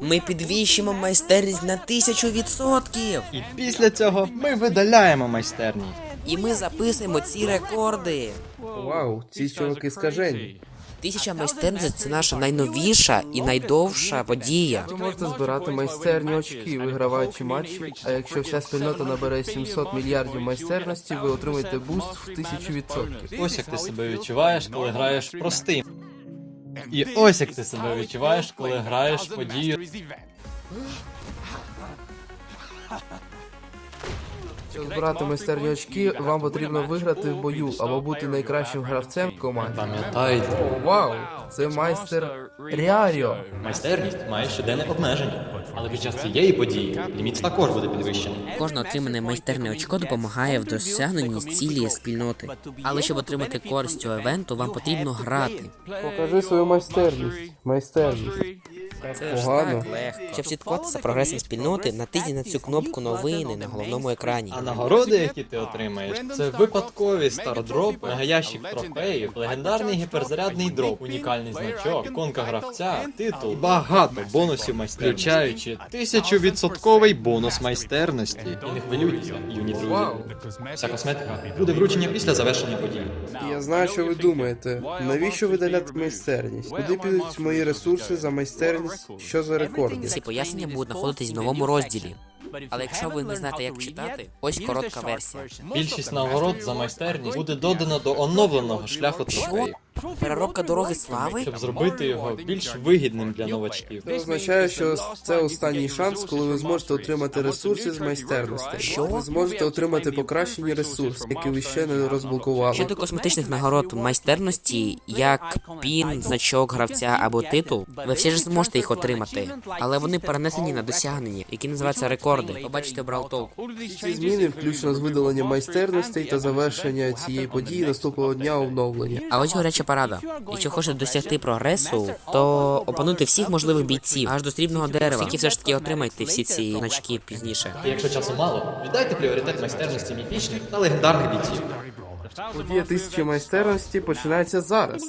Ми підвищимо майстерність на тисячу відсотків. І після цього ми видаляємо майстерність. І ми записуємо ці рекорди. Вау, ці чуваки скажені. Тисяча майстерність це наша найновіша і найдовша подія. Ви можете збирати майстерні очки, виграваючи матчі, а якщо вся спільнота набере 700 мільярдів майстерності, ви отримаєте буст в 1000%. Ось як ти себе відчуваєш, коли граєш простим. І ось як ти себе відчуваєш, коли граєш подію. Щоб збирати майстерні очки, вам потрібно виграти в бою або бути найкращим гравцем в команді. Пам'ятайте, вау! Це майстер Ріаріо. Майстерність має щоденне обмеження, але під час цієї події ліміт також буде підвищений. Кожне отримане майстерне очко допомагає в досягненні цілі спільноти. Але щоб отримати користь цього евенту, вам потрібно грати. Покажи свою майстерність. Майстерність. Це ж Погано. так легко. Щоб слідкувати прогресом спільноти, натисніть на цю кнопку новини на головному екрані. а нагороди, які ти отримаєш, це випадкові стардропи, мегаящик трофеїв, легендарний гіперзарядний дроп, унікальний значок, іконка гравця, титул, багато бонусів майстерності, включаючи тисячу бонус майстерності. І не хвилюйтеся, юні друзі. Вся косметика буде вручення після завершення події. Я знаю, що ви думаєте. Навіщо видаляти майстерність? Куди підуть мої ресурси за майстерність? Що за рекорди? Всі пояснення будуть знаходитись в новому розділі. Але якщо ви не знаєте, як читати, ось коротка версія. Більшість нагород за майстерність буде додано до оновленого шляху трофеїв, Переробка дороги слави? щоб зробити його більш вигідним для новачків. Це означає, що це останній шанс, коли ви зможете отримати ресурси з майстерностей. Що? Ви зможете отримати покращені ресурси, які ви ще не розблокували. Щодо косметичних нагород майстерності, як пін, значок гравця або титул, ви все ж зможете їх отримати, але вони перенесені на досягнення, які називаються рекорди. Побачите бралтовку. Ці зміни, включно з видаленням майстерностей та завершення цієї події наступного дня оновлення. А ось гаряча парада. Якщо хочете досягти прогресу, то опануйте всіх можливих бійців аж до срібного дерева. Тільки все ж таки отримайте всі ці значки пізніше. І якщо часу мало, віддайте пріоритет майстерності міфічних та легендарних бійців. Подія тисячі майстерності починається зараз.